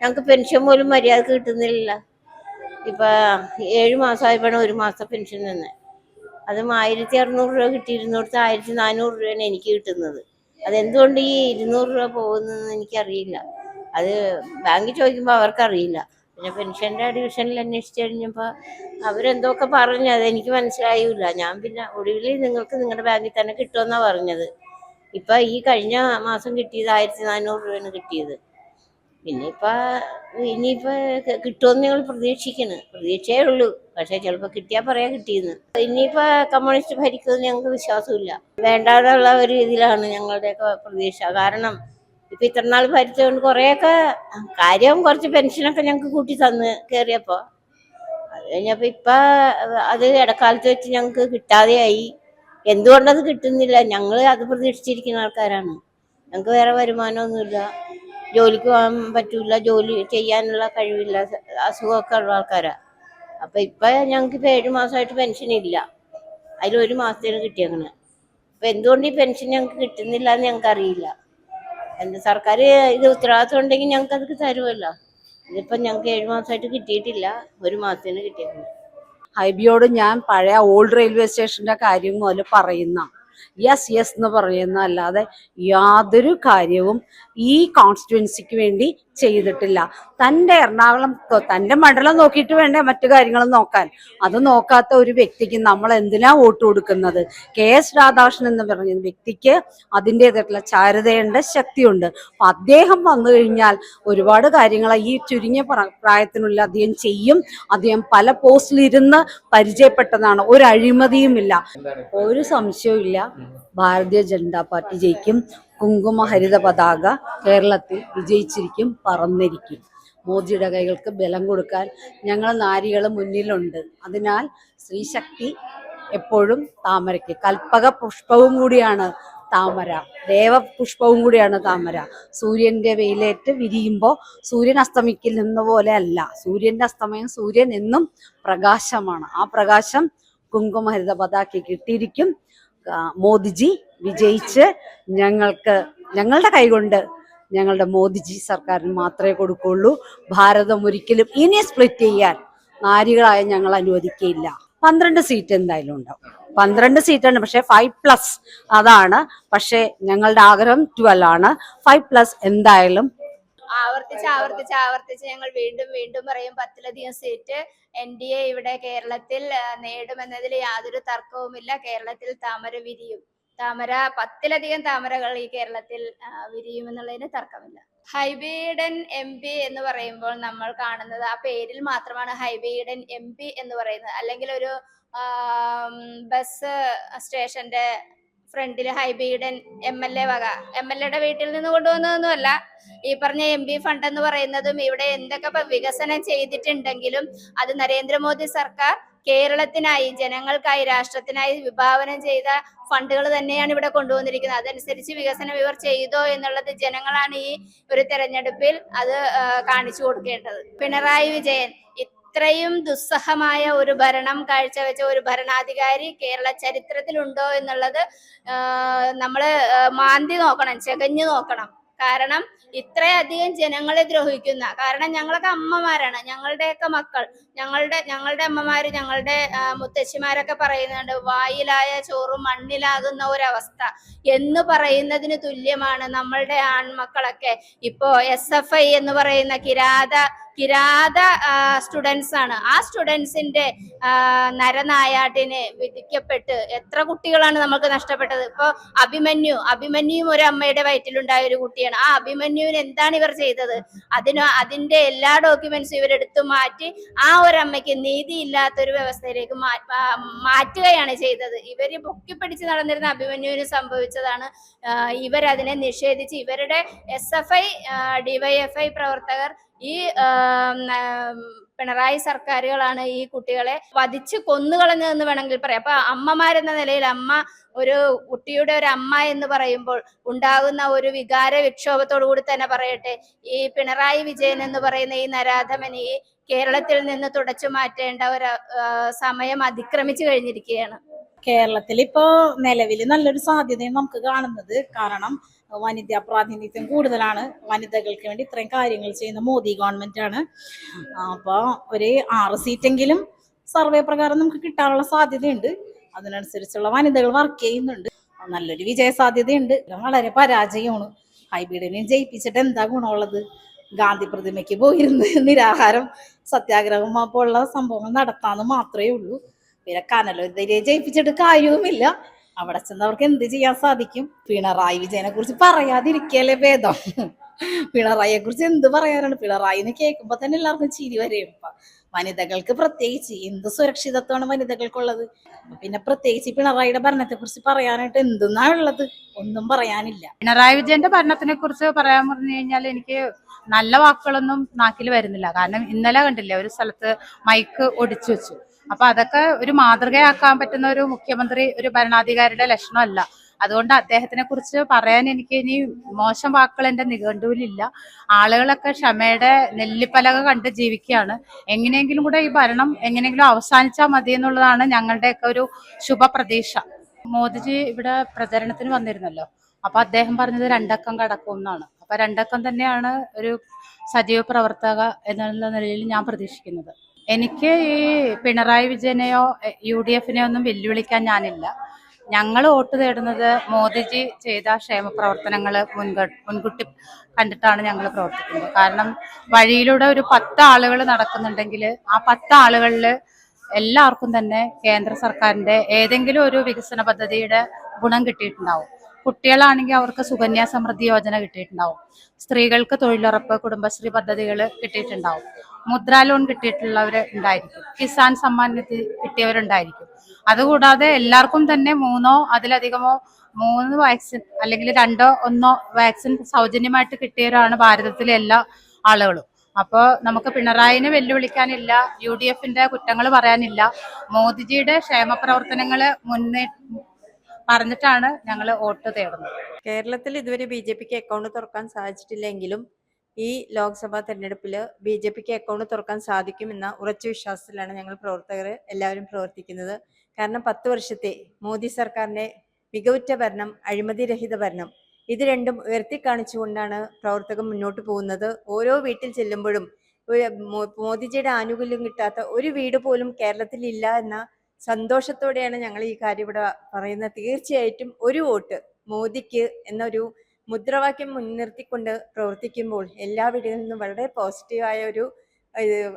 ഞങ്ങൾക്ക് പെൻഷൻ പോലും മര്യാദയ്ക്ക് കിട്ടുന്നില്ല ഇപ്പൊ ഏഴ് മാസമായപ്പോഴാണ് ഒരു മാസം പെൻഷൻ തന്നെ അതും ആയിരത്തി അറുന്നൂറ് രൂപ കിട്ടിയിരുന്നിടത്ത് ആയിരത്തി നാനൂറ് രൂപയാണ് എനിക്ക് കിട്ടുന്നത്. അതെന്തുകൊണ്ട് ഈ ഇരുന്നൂറ് രൂപ പോകുന്നതെന്ന് എനിക്കറിയില്ല. അത് ബാങ്കിൽ ചോദിക്കുമ്പോൾ അവർക്കറിയില്ല. പിന്നെ പെൻഷന്റെ ഡിവിഷനിൽ അന്വേഷിച്ച് കഴിഞ്ഞപ്പോൾ അവരെന്തൊക്കെ പറഞ്ഞു അതെനിക്ക് മനസ്സിലായില്ല. ഞാൻ പിന്നെ ഒടുവിൽ നിങ്ങൾക്ക് നിങ്ങളുടെ ബാങ്കിൽ തന്നെ കിട്ടുമെന്നാണ് പറഞ്ഞത്. ഇപ്പം ഈ കഴിഞ്ഞ മാസം കിട്ടിയത് ആയിരത്തി നാനൂറ് രൂപയാണ് കിട്ടിയത്. പിന്നെ ഇനിയിപ്പോൾ കിട്ടുമെന്ന് ഞങ്ങൾ പ്രതീക്ഷിക്കണം പ്രതീക്ഷയേ ഉള്ളൂ. പക്ഷേ ചിലപ്പോൾ കിട്ടിയാ പറയാ കിട്ടിയെന്ന്. ഇനിയിപ്പോ കമ്മ്യൂണിസ്റ്റ് ഭരിക്കുമെന്ന് ഞങ്ങൾക്ക് വിശ്വാസമില്ല. വേണ്ടാതുള്ള ഒരു ഇതിലാണ് ഞങ്ങളുടെയൊക്കെ പ്രതീക്ഷ. കാരണം ഇപ്പൊ ഇത്രനാൾ ഭരിച്ചതുകൊണ്ട് കുറെയൊക്കെ കാര്യം കുറച്ച് പെൻഷനൊക്കെ ഞങ്ങൾക്ക് കൂട്ടി തന്ന് കയറിയപ്പോ. അത് കഴിഞ്ഞപ്പോ ഇപ്പൊ അത് ഇടക്കാലത്ത് വെച്ച് ഞങ്ങൾക്ക് കിട്ടാതെയായി. എന്തുകൊണ്ടത് കിട്ടുന്നില്ല? ഞങ്ങൾ അത് പ്രതീക്ഷിച്ചിരിക്കുന്ന ആൾക്കാരാണ്. ഞങ്ങൾക്ക് വേറെ വരുമാനമൊന്നുമില്ല. ജോലിക്ക് പോകാൻ പറ്റൂല ജോലി ചെയ്യാനുള്ള കഴിവില്ല അസുഖമൊക്കെ ഉള്ള ആൾക്കാരാ. അപ്പൊ ഇപ്പൊ ഞങ്ങൾക്ക് ഇപ്പൊ ഏഴു മാസമായിട്ട് പെൻഷൻ ഇല്ല. അതിൽ ഒരു മാസത്തിന് കിട്ടിയേക്കണ്. അപ്പൊ എന്തുകൊണ്ട് ഈ പെൻഷൻ ഞങ്ങൾക്ക് കിട്ടുന്നില്ല എന്ന് ഞങ്ങൾക്ക് അറിയില്ല. എന്താ സർക്കാർ ഇത് ഉത്തരവാദിത്വം ഉണ്ടെങ്കിൽ ഞങ്ങൾക്ക് അത് തരുമല്ലോ ഇതിപ്പോ ഞങ്ങൾക്ക് ഏഴു മാസമായിട്ട് കിട്ടിയിട്ടില്ല. ഒരു മാസത്തിന് കിട്ടിയങ്ങനെ ഹൈബിയോട് ഞാൻ പഴയ ഓൾഡ് റെയിൽവേ സ്റ്റേഷന്റെ കാര്യം മുതൽ പറയുന്ന. യെസ് യെസ് എന്ന് പറയുന്ന അല്ലാതെ യാതൊരു കാര്യവും ഈ കോൺസ്റ്റിറ്റുവൻസിക്ക് വേണ്ടി ചെയ്തിട്ടില്ല. തന്റെ എറണാകുളം തന്റെ മണ്ഡലം നോക്കിയിട്ട് വേണ്ടേ മറ്റു കാര്യങ്ങൾ നോക്കാൻ? അത് നോക്കാത്ത ഒരു വ്യക്തിക്ക് നമ്മൾ എന്തിനാ വോട്ട് കൊടുക്കുന്നത്? കെ എസ് രാധാകൃഷ്ണൻ എന്ന് പറഞ്ഞ വ്യക്തിക്ക് അതിന്റെതായിട്ടുള്ള ചാരുതയുണ്ട് ശക്തിയുണ്ട്. അപ്പൊ അദ്ദേഹം വന്നു കഴിഞ്ഞാൽ ഒരുപാട് കാര്യങ്ങൾ ഈ ചുരുങ്ങിയ പ്ര- പ്രായത്തിനുള്ളിൽ അദ്ദേഹം ചെയ്യും. അദ്ദേഹം പല പോസ്റ്റിലിരുന്ന് പരിചയപ്പെട്ടതാണ്. ഒരു അഴിമതിയുമില്ല. ഒരു സംശയവും ഇല്ല ഭാരതീയ ജനതാ പാർട്ടി ജയിക്കും. കുങ്കുമ ഹരിത പതാക കേരളത്തിൽ വിജയിച്ചിരിക്കും പറന്നിരിക്കും. മോദിയുടെ കൈകൾക്ക് ബലം കൊടുക്കാൻ ഞങ്ങൾ നാരികൾ മുന്നിലുണ്ട്. അതിനാൽ സ്ത്രീശക്തി എപ്പോഴും താമരയ്ക്ക്. കൽപ്പക പുഷ്പവും കൂടിയാണ് താമര. ദേവപുഷ്പവും കൂടിയാണ് താമര. സൂര്യന്റെ വെയിലേറ്റ് വിരിയുമ്പോൾ സൂര്യൻ അസ്തമിക്കുന്ന പോലെ അല്ല. സൂര്യന്റെ അസ്തമയം സൂര്യൻ എന്നും പ്രകാശമാണ്. ആ പ്രകാശം കുങ്കുമഹരിത പതാക്കി കിട്ടിയിരിക്കും മോദിജി വിജയിച്ച് ഞങ്ങൾക്ക് ഞങ്ങളുടെ കൈകൊണ്ട് ഞങ്ങളുടെ മോദിജി സർക്കാരിന് മാത്രമേ കൊടുക്കുള്ളൂ ഭാരതം ഒരിക്കലും ഇനി സ്പ്ലിറ്റ് ചെയ്യാൻ നാരികളായ ഞങ്ങൾ അനുവദിക്കില്ല പന്ത്രണ്ട് സീറ്റ് എന്തായാലും ഉണ്ടാവും. പന്ത്രണ്ട് സീറ്റാണ് പക്ഷെ ഫൈവ് പ്ലസ് അതാണ്. പക്ഷെ ഞങ്ങളുടെ ആഗ്രഹം ട്വൽവ് ആണ്. ഫൈവ് പ്ലസ് എന്തായാലും ആവർത്തിച്ച് ആവർത്തിച്ച് ആവർത്തിച്ച് ഞങ്ങൾ വീണ്ടും വീണ്ടും പറയും പത്തിലധികം സീറ്റ് എൻ ഡി എ ഇവിടെ കേരളത്തിൽ നേടുമെന്നതിൽ യാതൊരു തർക്കവുമില്ല. കേരളത്തിൽ താമര വിരിയും. താമര പത്തിലധികം താമരകൾ ഈ കേരളത്തിൽ വിരിയുമെന്നുള്ളതിന് തർക്കമില്ല. ഹൈബീഡൻ എം പി എന്ന് പറയുമ്പോൾ നമ്മൾ കാണുന്നത് ആ പേരിൽ മാത്രമാണ് ഹൈബീഡൻ എം പി എന്ന് പറയുന്നത്. അല്ലെങ്കിൽ ഒരു ബസ് സ്റ്റേഷന്റെ ഫ്രണ്ടിൽ ഹൈബിയുടെ എം എൽ എ വക. എം എൽ എയുടെ വീട്ടിൽ നിന്ന് കൊണ്ടുവന്നതൊന്നുമല്ല. ഈ പറഞ്ഞ എം പി ഫണ്ട് എന്ന് പറയുന്നതും ഇവിടെ എന്തൊക്കെ വികസനം ചെയ്തിട്ടുണ്ടെങ്കിലും അത് നരേന്ദ്രമോദി സർക്കാർ കേരളത്തിനായി ജനങ്ങൾക്കായി രാഷ്ട്രത്തിനായി വിഭാവനം ചെയ്ത ഫണ്ടുകൾ തന്നെയാണ് ഇവിടെ കൊണ്ടുവന്നിരിക്കുന്നത്. അതനുസരിച്ച് വികസനം ഇവർ ചെയ്തോ എന്നുള്ളത് ജനങ്ങളാണ് ഈ ഒരു തെരഞ്ഞെടുപ്പിൽ അത് കാണിച്ചു കൊടുക്കേണ്ടത്. പിണറായി വിജയൻ ഇത്രയും ദുസ്സഹമായ ഒരു ഭരണം കാഴ്ചവെച്ച ഒരു ഭരണാധികാരി കേരള ചരിത്രത്തിലുണ്ടോ എന്നുള്ളത് നമ്മൾ മാന്തി നോക്കണം ചെകഞ്ഞു നോക്കണം. കാരണം ഇത്രയധികം ജനങ്ങളെ ദ്രോഹിക്കുന്ന കാരണം ഞങ്ങളൊക്കെ അമ്മമാരാണ് ഞങ്ങളുടെയൊക്കെ മക്കൾ ഞങ്ങളുടെ ഞങ്ങളുടെ അമ്മമാര് ഞങ്ങളുടെ മുത്തശ്ശിമാരൊക്കെ പറയുന്നുണ്ട് വായിലായ ചോറും മണ്ണിലാകുന്ന ഒരവസ്ഥ എന്ന് പറയുന്നതിന് തുല്യമാണ് നമ്മളുടെ ആൺമക്കളൊക്കെ. ഇപ്പോ എസ് എഫ് ഐ എന്ന് പറയുന്ന കിരാത കിരാത സ്റ്റുഡൻസ് ആണ്. ആ സ്റ്റുഡൻസിന്റെ നരനായാട്ടിന് വിധിക്കപ്പെട്ട് എത്ര കുട്ടികളാണ് നമുക്ക് നഷ്ടപ്പെട്ടത്? ഇപ്പൊ അഭിമന്യു അഭിമന്യുവും ഒരു അമ്മയുടെ വയറ്റിലുണ്ടായ ഒരു കുട്ടിയാണ്. ആ അഭിമന്യുവിന് എന്താണ് ഇവർ ചെയ്തത്? അതിന് അതിന്റെ എല്ലാ ഡോക്യുമെന്റ്സും ഇവരെടുത്തു മാറ്റി ആ ഒരു അമ്മയ്ക്ക് നീതി ഇല്ലാത്തൊരു വ്യവസ്ഥയിലേക്ക് മാറ്റുകയാണ് ചെയ്തത്. ഇവർ പൊക്കിപ്പിടിച്ച് നടന്നിരുന്ന അഭിമന്യുവിന് സംഭവിച്ചതാണ്. ഇവരതിനെ നിഷേധിച്ച് ഇവരുടെ എസ് എഫ് ഐ ഡിവൈഎഫ്ഐ പ്രവർത്തകർ ഈ പിണറായി സർക്കാരുകളാണ് ഈ കുട്ടികളെ വധിച്ച് കൊന്നുകളഞ്ഞതെന്ന് വേണമെങ്കിൽ പറയാം. അപ്പൊ അമ്മമാരെന്ന നിലയിൽ അമ്മ ഒരു കുട്ടിയുടെ ഒരു അമ്മ എന്ന് പറയുമ്പോൾ ഉണ്ടാകുന്ന ഒരു വികാര വിക്ഷോഭത്തോടു കൂടി തന്നെ പറയട്ടെ. ഈ പിണറായി വിജയൻ എന്ന് പറയുന്ന ഈ നരാധമൻ ഈ കേരളത്തിൽ നിന്ന് തുടച്ചു മാറ്റേണ്ട ഒരു സമയം അതിക്രമിച്ചു കഴിഞ്ഞിരിക്കുകയാണ്. കേരളത്തിൽ ഇപ്പോ നിലവിൽ നല്ലൊരു സാധ്യതയും നമുക്ക് കാണുന്നത്. കാരണം വനിതാ പ്രാതിനിധ്യം കൂടുതലാണ്. വനിതകൾക്ക് വേണ്ടി ഇത്രയും കാര്യങ്ങൾ ചെയ്യുന്ന മോദി ഗവൺമെന്റ് ആണ്. അപ്പോൾ ഒരു ആറ് സീറ്റെങ്കിലും സർവേ പ്രകാരം നമുക്ക് കിട്ടാനുള്ള സാധ്യതയുണ്ട്. അതിനനുസരിച്ചുള്ള വനിതകൾ വർക്ക് ചെയ്യുന്നുണ്ട്. നല്ലൊരു വിജയ സാധ്യതയുണ്ട്. വളരെ പരാജയമാണ്. ഹൈബീഡിനെ ജയിപ്പിച്ചിട്ട് എന്താ ഗുണമുള്ളത്? ഗാന്ധി പ്രതിമയ്ക്ക് പോയിരുന്ന് നിരാഹാരം സത്യാഗ്രഹം പോലുള്ള സംഭവങ്ങൾ നടത്താന്ന് മാത്രമേ ഉള്ളൂ. പിന്നെ കനലോ ഇതിനെ ജയിപ്പിച്ചിട്ട് കാര്യവുമില്ല. അവിടെ ചെന്നവർക്ക് എന്ത് ചെയ്യാൻ സാധിക്കും? പിണറായി വിജയനെ കുറിച്ച് പറയാതിരിക്കല്ലേ ഭേദം. പിണറായിയെ കുറിച്ച് എന്ത് പറയാനാണ്? പിണറായി എന്ന് കേൾക്കുമ്പോ തന്നെ എല്ലാവർക്കും ചിരി വരെയും വനിതകൾക്ക് പ്രത്യേകിച്ച് എന്ത് സുരക്ഷിതത്വമാണ് വനിതകൾക്കുള്ളത്? പിന്നെ പ്രത്യേകിച്ച് പിണറായിയുടെ ഭരണത്തെ കുറിച്ച് പറയാനായിട്ട് എന്തെന്നാ ഉള്ളത്? ഒന്നും പറയാനില്ല. പിണറായി വിജയന്റെ ഭരണത്തിനെ കുറിച്ച് പറയാൻ പറഞ്ഞു കഴിഞ്ഞാൽ എനിക്ക് നല്ല വാക്കുകളൊന്നും നാക്കിൽ വരുന്നില്ല. കാരണം ഇന്നലെ കണ്ടില്ലേ ഒരു സ്ഥലത്ത് മൈക്ക് ഒടിച്ചു വെച്ചു. അപ്പൊ അതൊക്കെ ഒരു മാതൃകയാക്കാൻ പറ്റുന്ന ഒരു മുഖ്യമന്ത്രി ഒരു ഭരണാധികാരിയുടെ ലക്ഷണമല്ല. അതുകൊണ്ട് അദ്ദേഹത്തിനെ കുറിച്ച് പറയാൻ എനിക്ക് ഇനി മോശം വാക്കുകൾ എന്റെ നിഘണ്ടുവിലില്ല. ആളുകളൊക്കെ ക്ഷമയുടെ നെല്ലിപ്പലക കണ്ട് ജീവിക്കുകയാണ്. എങ്ങനെയെങ്കിലും കൂടെ ഈ ഭരണം എങ്ങനെയെങ്കിലും അവസാനിച്ചാൽ മതി എന്നുള്ളതാണ് ഞങ്ങളുടെയൊക്കെ ഒരു ശുഭപ്രതീക്ഷ. മോദിജി ഇവിടെ പ്രചരണത്തിന് വന്നിരുന്നല്ലോ. അപ്പൊ അദ്ദേഹം പറഞ്ഞത് രണ്ടക്കം കടക്കും എന്നാണ്. അപ്പൊ രണ്ടക്കം തന്നെയാണ് ഒരു സജീവ പ്രവർത്തക എന്നുള്ള നിലയിൽ ഞാൻ പ്രതീക്ഷിക്കുന്നത്. എനിക്ക് ഈ പിണറായി വിജയനെയോ യു ഡി എഫിനെയോ ഒന്നും വെല്ലുവിളിക്കാൻ ഞാനില്ല. ഞങ്ങൾ വോട്ട് തേടുന്നത് മോദിജി ചെയ്ത ക്ഷേമ പ്രവർത്തനങ്ങൾ മുൻക മുൻകൂട്ടി കണ്ടിട്ടാണ് ഞങ്ങൾ പ്രവർത്തിക്കുന്നത്. കാരണം വഴിയിലൂടെ ഒരു പത്ത് ആളുകൾ നടക്കുന്നുണ്ടെങ്കിൽ ആ പത്ത് ആളുകളിൽ എല്ലാവർക്കും തന്നെ കേന്ദ്ര സർക്കാരിന്റെ ഏതെങ്കിലും ഒരു വികസന പദ്ധതിയുടെ ഗുണം കിട്ടിയിട്ടുണ്ടാവും. കുട്ടികളാണെങ്കിൽ അവർക്ക് സുകന്യാ സമൃദ്ധി യോജന കിട്ടിയിട്ടുണ്ടാവും. സ്ത്രീകൾക്ക് തൊഴിലുറപ്പ് കുടുംബശ്രീ പദ്ധതികൾ കിട്ടിയിട്ടുണ്ടാവും. മുദ്രാ ലോൺ കിട്ടിയിട്ടുള്ളവർ ഉണ്ടായിരിക്കും. കിസാൻ സമ്മാൻ കിട്ടിയവരുണ്ടായിരിക്കും. അതുകൂടാതെ എല്ലാവർക്കും തന്നെ മൂന്നോ അതിലധികമോ മൂന്ന് വാക്സിൻ അല്ലെങ്കിൽ രണ്ടോ ഒന്നോ വാക്സിൻ സൗജന്യമായിട്ട് കിട്ടിയവരാണ് ഭാരതത്തിലെ എല്ലാ ആളുകളും. അപ്പോൾ നമുക്ക് പിണറായിനെ വെല്ലുവിളിക്കാനില്ല യു ഡി എഫിന്റെ കുറ്റങ്ങൾ പറയാനില്ല. മോദിജിയുടെ ക്ഷേമ പ്രവർത്തനങ്ങൾ മുന്നേ പറഞ്ഞിട്ടാണ് ഞങ്ങൾ വോട്ട് തേടുന്നത്. കേരളത്തിൽ ഇതുവരെ ബി ജെ പിക്ക് അക്കൗണ്ട് തുറക്കാൻ സാധിച്ചിട്ടില്ലെങ്കിലും ഈ ലോക്സഭാ തെരഞ്ഞെടുപ്പിൽ ബി ജെ പിക്ക് അക്കൗണ്ട് തുറക്കാൻ സാധിക്കുമെന്ന ഉറച്ച വിശ്വാസത്തിലാണ് ഞങ്ങൾ പ്രവർത്തകർ എല്ലാവരും പ്രവർത്തിക്കുന്നത്. കാരണം പത്ത് വർഷത്തെ മോദി സർക്കാരിന്റെ മികവുറ്റ ഭരണം അഴിമതിരഹിത ഭരണം ഇത് രണ്ടും ഉയർത്തി കാണിച്ചുകൊണ്ടാണ് പ്രവർത്തകർ മുന്നോട്ട് പോകുന്നത്. ഓരോ വീട്ടിൽ ചെല്ലുമ്പോഴും മോദിജിയുടെ ആനുകൂല്യം കിട്ടാത്ത ഒരു വീട് പോലും കേരളത്തിൽ ഇല്ല എന്ന സന്തോഷത്തോടെയാണ് ഞങ്ങൾ ഈ കാര്യം ഇവിടെ പറയുന്നത്. തീർച്ചയായിട്ടും ഒരു വോട്ട് മോദിക്ക് എന്നൊരു മുദ്രാവാക്യം മുൻനിർത്തിക്കൊണ്ട് പ്രവർത്തിക്കുമ്പോൾ എല്ലാ വീടുകളിൽ നിന്നും വളരെ പോസിറ്റീവായ ഒരു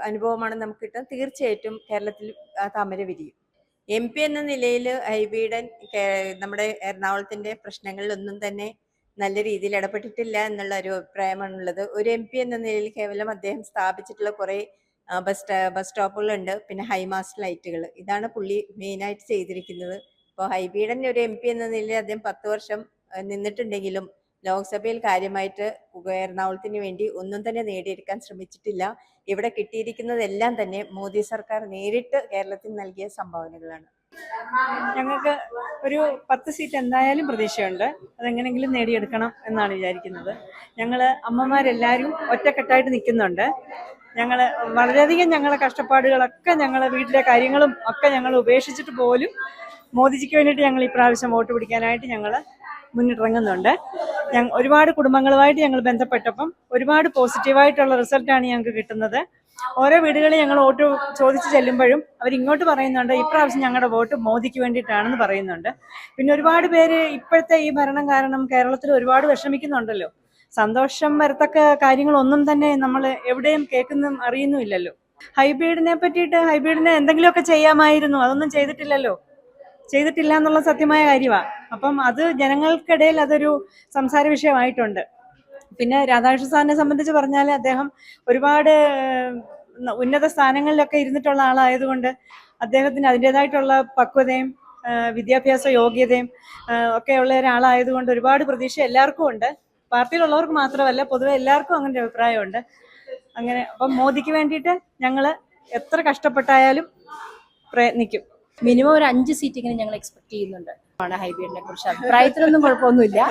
അനുഭവമാണ് നമുക്ക് കിട്ടുന്നത്. തീർച്ചയായിട്ടും കേരളത്തിൽ താമര വിരിയും. എം പി എന്ന നിലയിൽ ഹൈബീഡൻ നമ്മുടെ എറണാകുളത്തിന്റെ പ്രശ്നങ്ങളിലൊന്നും തന്നെ നല്ല രീതിയിൽ ഇടപെട്ടിട്ടില്ല എന്നുള്ള ഒരു അഭിപ്രായമാണ് ഉള്ളത് ഒരു എം പി എന്ന നിലയിൽ കേവലം അദ്ദേഹം സ്ഥാപിച്ചിട്ടുള്ള കുറെ ബസ് ബസ് സ്റ്റോപ്പുകളുണ്ട്. പിന്നെ ഹൈമാസ്റ്റ് ലൈറ്റുകൾ. ഇതാണ് പുള്ളി മെയിനായിട്ട് ചെയ്തിരിക്കുന്നത്. ഇപ്പോൾ ഹൈബീഡൻ ഒരു എം പി എന്ന നിലയിൽ അദ്ദേഹം പത്ത് വർഷം നിന്നിട്ടുണ്ടെങ്കിലും ലോക്സഭയിൽ കാര്യമായിട്ട് എറണാകുളത്തിന് വേണ്ടി ഒന്നും തന്നെ നേടിയെടുക്കാൻ ശ്രമിച്ചിട്ടില്ല. ഇവിടെ കിട്ടിയിരിക്കുന്നതെല്ലാം തന്നെ മോദി സർക്കാർ നേരിട്ട് കേരളത്തിൽ നൽകിയ സംഭാവനകളാണ്. ഞങ്ങൾക്ക് ഒരു പത്ത് സീറ്റ് എന്തായാലും പ്രതീക്ഷയുണ്ട്. അതെങ്ങനെങ്കിലും നേടിയെടുക്കണം എന്നാണ് വിചാരിക്കുന്നത്. ഞങ്ങൾ അമ്മമാരെല്ലാവരും ഒറ്റക്കെട്ടായിട്ട് നിൽക്കുന്നുണ്ട്. ഞങ്ങൾ വളരെയധികം ഞങ്ങളുടെ കഷ്ടപ്പാടുകളൊക്കെ ഞങ്ങളെ വീട്ടിലെ കാര്യങ്ങളും ഒക്കെ ഞങ്ങൾ ഉപേക്ഷിച്ചിട്ട് പോലും മോദിജിക്ക് വേണ്ടിയിട്ട് ഞങ്ങൾ ഇപ്രാവശ്യം വോട്ട് പിടിക്കാനായിട്ട് ഞങ്ങൾ മുന്നിട്ടിറങ്ങുന്നുണ്ട്. ഞങ്ങൾ ഒരുപാട് കുടുംബങ്ങളുമായിട്ട് ഞങ്ങൾ ബന്ധപ്പെട്ടപ്പം ഒരുപാട് പോസിറ്റീവായിട്ടുള്ള റിസൾട്ടാണ് ഞങ്ങൾക്ക് കിട്ടുന്നത്. ഓരോ വീടുകളിൽ ഞങ്ങൾ വോട്ട് ചോദിച്ചു ചെല്ലുമ്പോഴും അവർ ഇങ്ങോട്ട് പറയുന്നുണ്ട് ഇപ്രാവശ്യം ഞങ്ങളുടെ വോട്ട് മോദിക്ക് വേണ്ടിയിട്ടാണെന്ന് പറയുന്നുണ്ട്. പിന്നെ ഒരുപാട് പേര് ഇപ്പോഴത്തെ ഈ ഭരണം കാരണം കേരളത്തിൽ ഒരുപാട് വിഷമിക്കുന്നുണ്ടല്ലോ. സന്തോഷം വരത്തക്ക കാര്യങ്ങളൊന്നും തന്നെ നമ്മൾ എവിടെയും കേൾക്കുന്നും അറിയുന്നുമില്ലല്ലോ. ഹൈബ്രിഡിനെ പറ്റിയിട്ട് ഹൈബ്രിഡിനെ എന്തെങ്കിലുമൊക്കെ ചെയ്യാമായിരുന്നു. അതൊന്നും ചെയ്തിട്ടില്ലല്ലോ. ചെയ്തിട്ടില്ല എന്നുള്ള സത്യമായ കാര്യമാണ് അപ്പം അത് ജനങ്ങൾക്കിടയിൽ അതൊരു സംസാര വിഷയമായിട്ടുണ്ട്. പിന്നെ രാധാകൃഷ്ണ സാറിനെ സംബന്ധിച്ച് പറഞ്ഞാൽ അദ്ദേഹം ഒരുപാട് ഉന്നത സ്ഥാനങ്ങളിലൊക്കെ ഇരുന്നിട്ടുള്ള ആളായതുകൊണ്ട് അദ്ദേഹത്തിന് അതിന്റെതായിട്ടുള്ള പക്വതയും വിദ്യാഭ്യാസ യോഗ്യതയും ഒക്കെ ഉള്ള ഒരാളായതുകൊണ്ട് ഒരുപാട് പ്രതീക്ഷ എല്ലാവർക്കും ഉണ്ട്. പാർട്ടിയിലുള്ളവർക്ക് മാത്രമല്ല പൊതുവെ എല്ലാവർക്കും അങ്ങനെ ഒരു അഭിപ്രായമുണ്ട്. അങ്ങനെ അപ്പം മോദിക്ക് വേണ്ടിയിട്ട് ഞങ്ങൾ എത്ര കഷ്ടപ്പെട്ടായാലും പ്രയത്നിക്കും. മിനിമം ഒരു അഞ്ച് സീറ്റിങ്ങനെ ഞങ്ങൾ എക്സ്പെക്ട് ചെയ്യുന്നുണ്ട്. ആണ് ഹൈബ്രിഡിനെ കുറിച്ച് അഭിപ്രായത്തിലൊന്നും കുഴപ്പമൊന്നുമില്ല.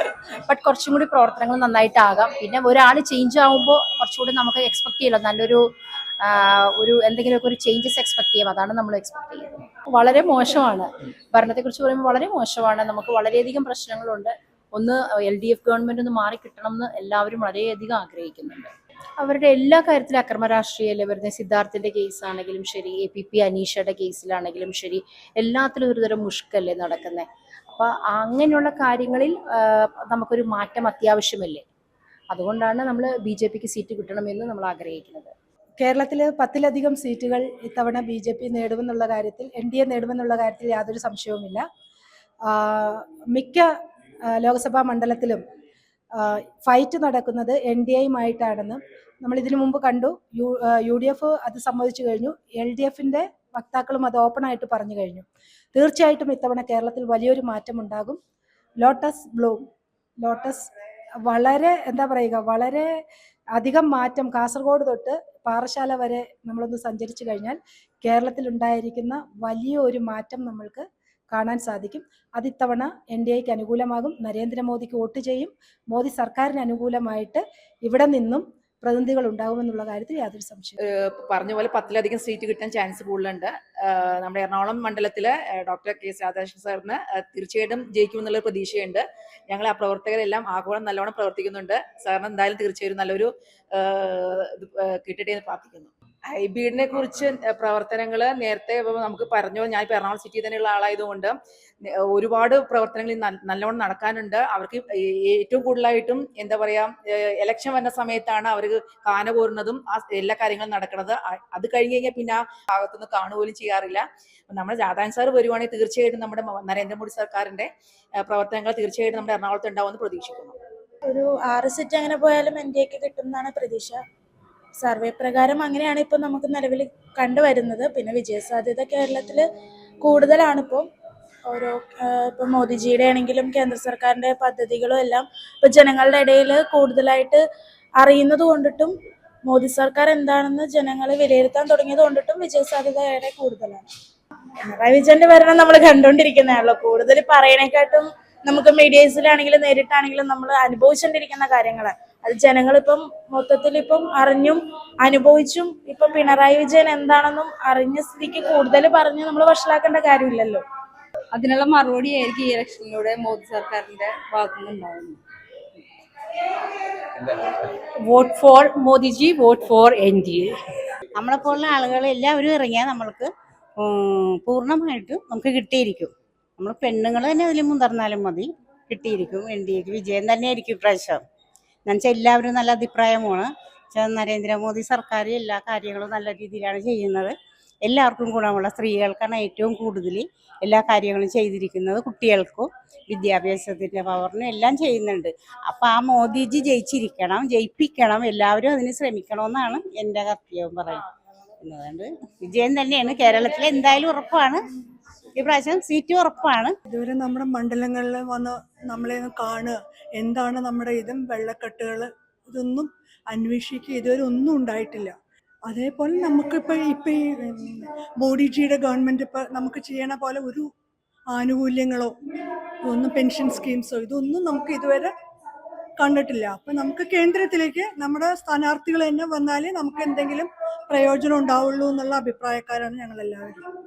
ബട്ട് കുറച്ചും കൂടി പ്രവർത്തനങ്ങൾ നന്നായിട്ടാകാം. പിന്നെ ഒരാൾ ചേഞ്ച് ആകുമ്പോൾ കുറച്ചുകൂടി നമുക്ക് എക്സ്പെക്ട് ചെയ്യണം നല്ലൊരു ഒരു എന്തെങ്കിലുമൊക്കെ ഒരു ചേഞ്ചസ് എക്സ്പെക്ട് ചെയ്യാം. അതാണ് നമ്മൾ എക്സ്പെക്ട് ചെയ്യുന്നത്. വളരെ മോശമാണ്. ഭരണത്തെക്കുറിച്ച് പറയുമ്പോൾ വളരെ മോശമാണ്. നമുക്ക് വളരെയധികം പ്രശ്നങ്ങളുണ്ട്. ഒന്ന് എൽ ഡി എഫ് ഗവൺമെന്റ് ഒന്ന് മാറി കിട്ടണം എന്ന് എല്ലാവരും വളരെയധികം ആഗ്രഹിക്കുന്നുണ്ട്. അവരുടെ എല്ലാ കാര്യത്തിലും അക്രമ രാഷ്ട്രീയമല്ലേ വരുന്നത്? സിദ്ധാർത്ഥിന്റെ കേസാണെങ്കിലും ശരി എ പി പി അനീഷയുടെ കേസിലാണെങ്കിലും ശരി എല്ലാത്തിലും ഒരുതരം മുഷ്കല്ലേ നടക്കുന്നത് അപ്പൊ അങ്ങനെയുള്ള കാര്യങ്ങളിൽ നമുക്കൊരു മാറ്റം അത്യാവശ്യമല്ലേ? അതുകൊണ്ടാണ് നമ്മൾ ബി ജെ പിക്ക് സീറ്റ് കിട്ടണമെന്ന് നമ്മൾ ആഗ്രഹിക്കുന്നത്. കേരളത്തിൽ പത്തിലധികം സീറ്റുകൾ ഇത്തവണ ബി ജെ പി നേടുമെന്നുള്ള കാര്യത്തിൽ എൻ ഡി എ നേടുമെന്നുള്ള കാര്യത്തിൽ യാതൊരു സംശയവുമില്ല. മിക്ക ലോക്സഭാ മണ്ഡലത്തിലും ഫൈറ്റ് നടക്കുന്നത് എൻ ഡി എയുമായിട്ടാണെന്ന് നമ്മൾ ഇതിനു മുമ്പ് കണ്ടു. യു യു ഡി എഫ് അത് സമ്മതിച്ചു കഴിഞ്ഞു. എൽ ഡി എഫിന്റെ വക്താക്കളും അത് ഓപ്പൺ ആയിട്ട് പറഞ്ഞു കഴിഞ്ഞു. തീർച്ചയായിട്ടും ഇത്തവണ കേരളത്തിൽ വലിയൊരു മാറ്റം ഉണ്ടാകും ലോട്ടസ് ബ്ലൂം ലോട്ടസ് വളരെ എന്താ പറയുക വളരെ അധികം മാറ്റം കാസർഗോഡ് തൊട്ട് പാറശാല വരെ നമ്മളൊന്ന് സഞ്ചരിച്ചു കഴിഞ്ഞാൽ കേരളത്തിൽ ഉണ്ടായിരിക്കുന്ന വലിയ ഒരു മാറ്റം നമ്മൾക്ക് കാണാൻ സാധിക്കും. അത് ഇത്തവണ എൻ ഡി എക്ക് അനുകൂലമാകും. നരേന്ദ്രമോദിക്ക് വോട്ട് ചെയ്യും. മോദി സർക്കാരിന് അനുകൂലമായിട്ട് ഇവിടെ നിന്നും പ്രതിനിധികൾ ഉണ്ടാകുമെന്നുള്ള കാര്യത്തിൽ യാതൊരു സംശയം പറഞ്ഞ പോലെ പത്തിലധികം സീറ്റ് കിട്ടാൻ ചാൻസ് കൂടുതലുണ്ട്. നമ്മുടെ എറണാകുളം മണ്ഡലത്തിലെ ഡോക്ടർ കെ രാധാകൃഷ്ണൻ സാറിന് തീർച്ചയായിട്ടും ജയിക്കുമെന്നുള്ള പ്രതീക്ഷയുണ്ട്. ഞങ്ങൾ ആ പ്രവർത്തകരെല്ലാം ആഗോളം നല്ലോണം പ്രവർത്തിക്കുന്നുണ്ട്. സാറിന് എന്തായാലും തീർച്ചയായും നല്ലൊരു കിട്ടട്ടെ എന്ന് പ്രാർത്ഥിക്കുന്നു. ഹൈബീഡിനെ കുറിച്ച് പ്രവർത്തനങ്ങൾ നേരത്തെ നമുക്ക് പറഞ്ഞു. ഞാൻ ഇപ്പൊ എറണാകുളം സിറ്റി തന്നെയുള്ള ആളായതുകൊണ്ട് ഒരുപാട് പ്രവർത്തനങ്ങൾ നല്ലോണം നടക്കാനുണ്ട്. അവർക്ക് ഏറ്റവും കൂടുതലായിട്ടും എന്താ പറയാ ഇലക്ഷൻ വരുന്ന സമയത്താണ് അവർക്ക് കാന കോരുന്നതും ആ എല്ലാ കാര്യങ്ങളും നടക്കുന്നത്. അത് കഴിഞ്ഞ് കഴിഞ്ഞാൽ പിന്നെ ആ ഭാഗത്തുനിന്ന് കാണുപോലും ചെയ്യാറില്ല. നമ്മുടെ രാധാൻ സാർ വരുവാണെങ്കിൽ തീർച്ചയായിട്ടും നമ്മുടെ നരേന്ദ്രമോദി സർക്കാരിന്റെ പ്രവർത്തനങ്ങൾ തീർച്ചയായിട്ടും നമ്മുടെ എറണാകുളത്ത് ഉണ്ടാവുമെന്ന് പ്രതീക്ഷിക്കുന്നു. ഒരു ആറ് സെറ്റ് അങ്ങനെ പോയാലും എന്റെ ഒക്കെ കിട്ടും എന്നാണ് പ്രതീക്ഷ. സർവേ പ്രകാരം അങ്ങനെയാണ് ഇപ്പം നമുക്ക് നിലവിൽ കണ്ടുവരുന്നത്. പിന്നെ വിജയസാധ്യത കേരളത്തിൽ കൂടുതലാണ് ഇപ്പം ഓരോ ഇപ്പം മോദിജിയുടെ ആണെങ്കിലും കേന്ദ്ര സർക്കാരിന്റെ പദ്ധതികളും എല്ലാം ഇപ്പം ജനങ്ങളുടെ ഇടയിൽ കൂടുതലായിട്ട് അറിയുന്നത് കൊണ്ടിട്ടും മോദി സർക്കാർ എന്താണെന്ന് ജനങ്ങൾ വിലയിരുത്താൻ തുടങ്ങിയത് കൊണ്ടിട്ടും വിജയസാധ്യത ഏറെ കൂടുതലാണ്. പിണറായി വിജയന്റെ ഭരണം നമ്മൾ കണ്ടുകൊണ്ടിരിക്കുന്നതാണല്ലോ. കൂടുതൽ പറയണേക്കാട്ടും നമുക്ക് മീഡിയസിലാണെങ്കിലും നേരിട്ടാണെങ്കിലും നമ്മൾ അനുഭവിച്ചുകൊണ്ടിരിക്കുന്ന കാര്യങ്ങളാണ്. അത് ജനങ്ങളിപ്പം മൊത്തത്തിൽ ഇപ്പം അറിഞ്ഞും അനുഭവിച്ചും ഇപ്പൊ പിണറായി വിജയൻ എന്താണെന്നും അറിഞ്ഞ സ്ഥിതിക്ക് കൂടുതൽ പറഞ്ഞ് നമ്മൾ വഷളാക്കേണ്ട കാര്യമില്ലല്ലോ. അതിനുള്ള മറുപടി ആയിരിക്കും ഈ ഇലക്ഷനിലൂടെ മോദി സർക്കാരിന്റെ ഭാഗത്തുനിന്നുണ്ടാവുന്നത്. Vote for Modiji vote for N D A. നമ്മളെപ്പോലുള്ള ആളുകൾ എല്ലാവരും ഇറങ്ങിയാൽ നമ്മൾക്ക് പൂർണമായിട്ടും നമുക്ക് കിട്ടിയിരിക്കും. നമ്മൾ പെണ്ണുങ്ങൾ തന്നെ അതിൽ മുതിർന്നാലും മതി കിട്ടിയിരിക്കും. എൻ ഡി എക്ക് വിജയം തന്നെയായിരിക്കും ഇപ്രാവശ്യം. എന്നുവെച്ചാൽ എല്ലാവരും നല്ല അഭിപ്രായമാണ്. നരേന്ദ്രമോദി സർക്കാർ എല്ലാ കാര്യങ്ങളും നല്ല രീതിയിലാണ് ചെയ്യുന്നത്. എല്ലാവർക്കും ഗുണമുള്ള സ്ത്രീകൾക്കാണ് ഏറ്റവും കൂടുതൽ എല്ലാ കാര്യങ്ങളും ചെയ്തിരിക്കുന്നത് കുട്ടികൾക്കും വിദ്യാഭ്യാസത്തിന്റെ പവറിനും എല്ലാം ചെയ്യുന്നുണ്ട്. അപ്പം ആ മോദിജി ജയിച്ചിരിക്കണം ജയിപ്പിക്കണം എല്ലാവരും അതിന് ശ്രമിക്കണമെന്നാണ് എന്റെ കർത്തവ്യം പറയുന്നത്. വിജയം തന്നെയാണ്. കേരളത്തിൽ എന്തായാലും ഉറപ്പാണ്. ഈ പ്രാവശ്യം സീറ്റ് ഉറപ്പാണ്. ഇതുവരെ നമ്മുടെ മണ്ഡലങ്ങളിൽ വന്ന് നമ്മളെ കാണുക. എന്താണ് നമ്മുടെ ഇതും വെള്ളക്കെട്ടുകൾ ഇതൊന്നും അന്വേഷിക്കുക ഇതുവരെ ഒന്നും ഉണ്ടായിട്ടില്ല. അതേപോലെ നമുക്കിപ്പോൾ ഇപ്പം ഈ മോഡിജിയുടെ ഗവൺമെന്റ് ഇപ്പൊ നമുക്ക് ചെയ്യണ പോലെ ഒരു ആനുകൂല്യങ്ങളോ ഒന്നും പെൻഷൻ സ്കീംസോ ഇതൊന്നും നമുക്ക് ഇതുവരെ കണ്ടിട്ടില്ല. അപ്പം നമുക്ക് കേന്ദ്രത്തിലേക്ക് നമ്മുടെ സ്ഥാനാർത്ഥികൾ തന്നെ വന്നാലേ നമുക്ക് എന്തെങ്കിലും പ്രയോജനം ഉണ്ടാവുള്ളൂ എന്നുള്ള അഭിപ്രായക്കാരാണ് ഞങ്ങളെല്ലാവരും.